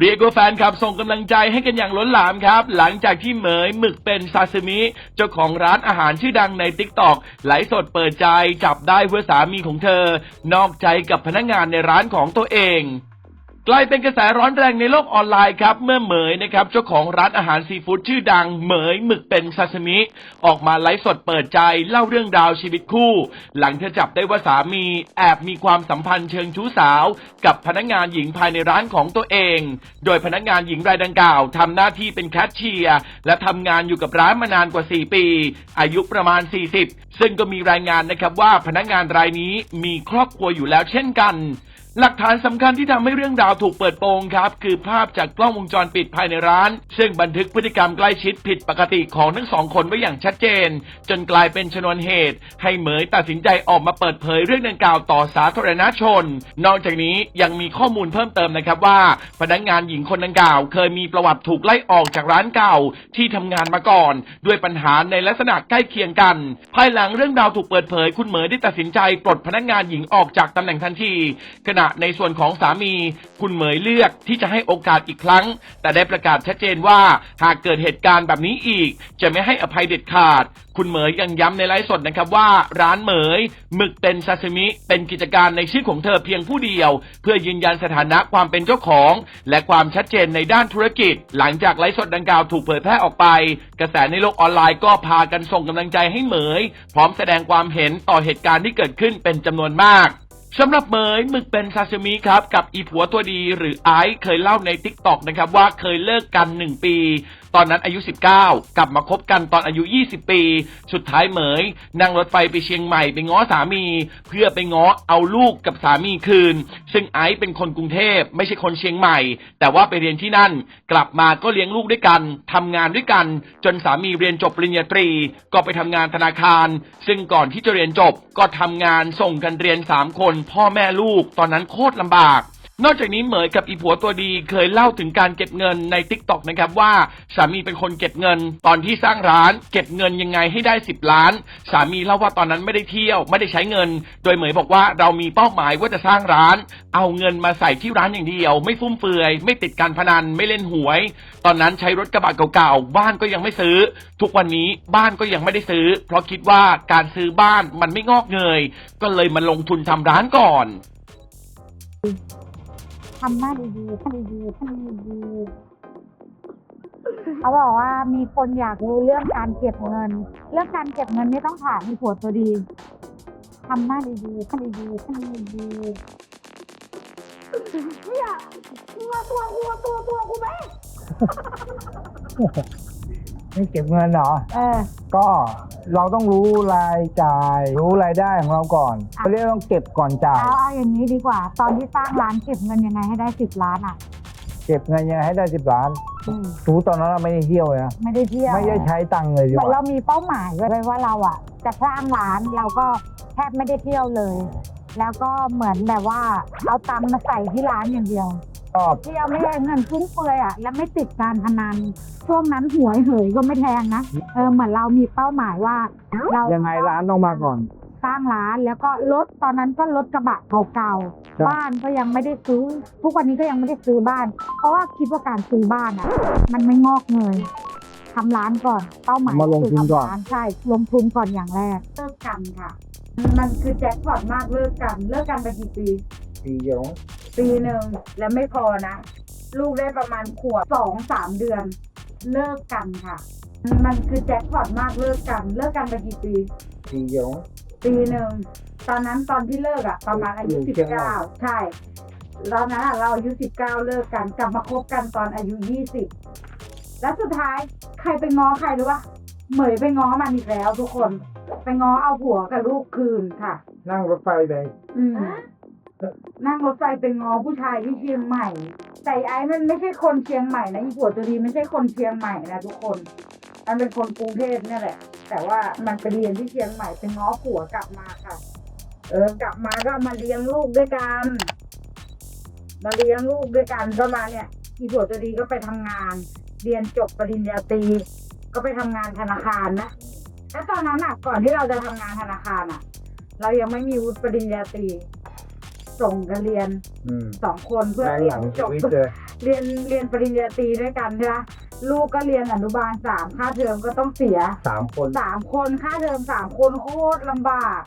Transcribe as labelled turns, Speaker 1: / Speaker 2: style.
Speaker 1: เรียกว่าแฟนคลับส่งกำลังใจให้กันอย่างล้นหลามครับ หลังจากที่เหมยหมึกเป็นซาซิมิ เจ้าของร้านอาหารชื่อดังในติ๊กตอกไลฟ์สดเปิดใจจับได้เพื่อสามีของเธอ นอกใจกับพนักงานในร้านของตัวเอง กลายเป็นกระแสร้อนแรงในโลกออนไลน์ครับ เมื่อเหมยนะครับเจ้าของร้านอาหารซีฟู้ดชื่อดังเหมยหมึกเป็นซาซิมิ ออกมาไลฟ์สดเปิดใจเล่าเรื่องราวชีวิตคู่ หลังเธอจับได้ว่าสามีแอบมีความสัมพันธ์เชิงชู้สาว กับพนักงานหญิงภายในร้านของตัวเอง โดยพนักงานหญิงรายดังกล่าวทำหน้าที่เป็นแคชเชียร์ และทำงานอยู่กับร้านมานานกว่า 4 ปี อายุประมาณ 40 ซึ่งก็มีรายงานนะครับว่าพนักงานรายนี้มีครอบครัวอยู่แล้วเช่นกัน หลักฐานสำคัญที่ทำให้เรื่องราวถูกเปิดโปงครับ คือภาพจากกล้องวงจรปิดภายในร้าน ซึ่งบันทึกพฤติกรรมใกล้ชิดผิดปกติของทั้งสองคนไว้อย่างชัดเจน จนกลายเป็นชนวนเหตุ ให้เหมยตัดสินใจออกมาเปิดเผยเรื่องดังกล่าวต่อสาธารณชน นอกจากนี้ยังมีข้อมูลเพิ่มเติมนะครับว่า พนักงานหญิงคนดังกล่าว เคยมีประวัติถูกไล่ออกจากร้านเก่าที่ทำงานมาก่อน ด้วยปัญหาในลักษณะใกล้เคียงกัน ภายหลังเรื่องราวถูกเปิดเผย คุณเหมยได้ตัดสินใจปลดพนักงานหญิงออกจากตำแหน่งทันทีขณะในส่วนของสามี คุณเหมยเลือกที่จะให้โอกาสอีกครั้ง แต่ได้ประกาศชัดเจนว่าหากเกิดเหตุการณ์แบบนี้อีก จะไม่ให้อภัยเด็ดขาด คุณเหมยยังย้ำในไลฟ์สดนะครับว่า ร้านเหมยหมึกเป็นซาซิมิ เป็นกิจการในชื่อของเธอเพียงผู้เดียว เพื่อยืนยันสถานะความเป็นเจ้าของ และความชัดเจนในด้านธุรกิจ หลังจากไลฟ์สดดังกล่าวถูกเผยแพร่ออกไป กระแสในโลกออนไลน์ก็พากันส่งกำลังใจให้เหมย พร้อมแสดงความเห็นต่อเหตุการณ์ที่เกิดขึ้นเป็นจำนวนมาก สำหรับเหมยหมึกเป็นซาซิมิครับ กับอีผัวตัวดีหรือไอซ์เคยเล่าในทิกตอกนะครับว่าเคยเลิกกันหนึ่งปีตอนนั้นอายุ 19 กลับมาคบกันตอนอายุ 20 ปี สุดท้ายเหมยนั่งรถไฟไปเชียงใหม่ไปง้อสามี เพื่อไปง้อเอาลูกกับสามีคืน ซึ่งไอซ์เป็นคนกรุงเทพไม่ใช่คนเชียงใหม่ แต่ว่าไปเรียนที่นั่น กลับมาก็เลี้ยงลูกด้วยกันทำงานด้วยกัน จนสามีเรียนจบปริญญาตรี ก็ไปทำงานธนาคาร ซึ่งก่อนที่จะเรียนจบก็ทำงานส่งกันเรียน 3 คน พ่อแม่ลูกตอนนั้นโคตรลำบาก นอกจากนี้เหมยกับอีผัวตัวดีเคยเล่าถึงการเก็บเงินในทิกตอกนะครับว่าสามีเป็นคนเก็บเงิน ตอนที่สร้างร้าน เก็บเงินยังไงให้ได้ 10 ล้าน สามีเล่าว่าตอนนั้นไม่ได้เที่ยวไม่ได้ใช้เงิน โดยเหมยบอกว่าเรามีเป้าหมายว่าจะสร้างร้าน เอาเงินมาใส่ที่ร้านอย่างเดียว ไม่ฟุ่มเฟือย ไม่ติดการพนันไม่เล่นหวย ตอนนั้นใช้รถกระบะเก่าๆบ้านก็ยังไม่ซื้อ ทุกวันนี้บ้านก็ยังไม่ได้ซื้อ เพราะคิดว่าการซื้อบ้านมันไม่งอกเงย ก็เลยมาลงทุนทำร้านก่อน
Speaker 2: ทำหน้าดีๆทำดีๆทำดีๆเขาบอกว่ามีคนอยากรู้เรื่องการเก็บเงิน เรื่องการเก็บเงินนี่ต้องถามมีผัวตัวดีทำหน้าดีๆทำดีๆทำดีๆเนี่ยตัวตัวตัวตัวตัวกูไหม
Speaker 3: ไม่เก็บเงินเหรอ
Speaker 2: เออ
Speaker 3: ก็ เราต้องรู้รายจ่าย รู้รายได้ของเราก่อนเขาเรียกต้องเก็บก่อนจ่าย
Speaker 2: เอาเอาอย่างนี้ดีกว่า ตอนที่สร้างร้านเก็บเงินยังไงให้ได้สิบล้านอะ
Speaker 3: เก็บเงินยังไงให้ได้สิบล้าน
Speaker 2: อืม
Speaker 3: ถูตอนนั้นเราไม่ได้เที่ยวเลยนะ
Speaker 2: ไม่ได้เที่ยว
Speaker 3: ไม่ได้ใช้ตังค์เลยดี
Speaker 2: เห
Speaker 3: ก
Speaker 2: มือนเรา
Speaker 3: ว่า
Speaker 2: มีเป้าหมายไว้ว่าเราอะ จะสร้างร้านเราก็แทบไม่ได้เที่ยวเลย แล้วก็เหมือนแบบว่าเอาตังค์มาใส่ที่ร้านอย่างเดียว
Speaker 3: ก็
Speaker 2: เที่ยวไม่ได้เงินฟุ่มเฟือยอะแล้วไม่ติดการพนันช่วงนั้นหวยเหยก็ไม่แพงนะเออเหมือนเรามีเป้าหมายว่า เรา
Speaker 3: ยังไงร้านต้องมาก่อน
Speaker 2: สร้างร้านแล้วก็รถตอนนั้นก็รถกระบะเก่า
Speaker 3: ครับ
Speaker 2: ๆบ้านก็ยังไม่ได้ซื้อทุกวันนี้ก็ยังไม่ได้ซื้อบ้าน เพราะว่าคิดว่าการซื้อบ้านอะ มันไม่งอกเงยทำร้านก่อนเป้าหมาย
Speaker 3: มาลงทุนก่อน
Speaker 2: คืทำร้านใช่ลงทุนก่อนอย่างแรกเลิกกันค่ะ มันคือแจ็คพอตมากเลิกกัน เลิกกันไปกี่ปี
Speaker 3: ปีเดียว
Speaker 2: ปีหนึ่งแล้วไม่พอนะ ลูกได้ประมาณขวบสองสามเดือน เลิกกันค่ะ มันคือแจ็คพอตมากเลิกกัน เลิกกันไปกี่ปี
Speaker 3: ปีเดียว
Speaker 2: ปีหนึ่งตอนนั้นตอนที่เลิกอะประมาณอายุสิบ
Speaker 3: เก้า
Speaker 2: ใช่ตอนนั้นะเราอายุสิบเก้าเลิกกันกลับมาคบกันตอนอายุยี่สิบแล้วสุดท้ายใครไปง้อใครรู้ปะเหมยไปง้อมันอีกแล้วทุกคน ไปง้อเอาผัวกับลูกคืนค่ะ
Speaker 3: นั่งรถไฟไป
Speaker 2: อืม นั่งรถไฟไปง้อผู้ชายที่เชียงใหม่ แต่ไอ้มันไม่ใช่คนเชียงใหม่นะอีผัวตัวดีไม่ใช่คนเชียงใหม่นะทุกคน มันเป็นคนกรุงเทพเนี่ยแหละ แต่ว่ามันไปเรียนที่เชียงใหม่ไปง้อผัวกลับมาค่ะ เออกลับมาก็มาเลี้ยงลูกด้วยกัน มาเลี้ยงลูกด้วยกันก็มาเนี่ย อีผัวตัวดีก็ไปทำงาน เรียนจบปริญญาตรีก็ไปทำงานธนาคารนะแล้วตอนนั้นอะก่อนที่เราจะทำงานธนาคารอะ เรายังไม่มีวุฒิปริญญาตรี ส่งกันเรียน
Speaker 3: อืม
Speaker 2: สองคนเพื่อ
Speaker 3: แรง
Speaker 2: เรี
Speaker 3: ห
Speaker 2: ย
Speaker 3: ลั
Speaker 2: น
Speaker 3: ง
Speaker 2: จ
Speaker 3: ชี
Speaker 2: บ
Speaker 3: วิตเลย
Speaker 2: เรียนเรียนปริญญาตรีด้วยกันใช่ไหมลูกก็เรียนอนุบาลสามค่าเทอมก็ต้องเสีย
Speaker 3: สามคน
Speaker 2: สามคนค่าเทอมสามคนโคตรลำบาก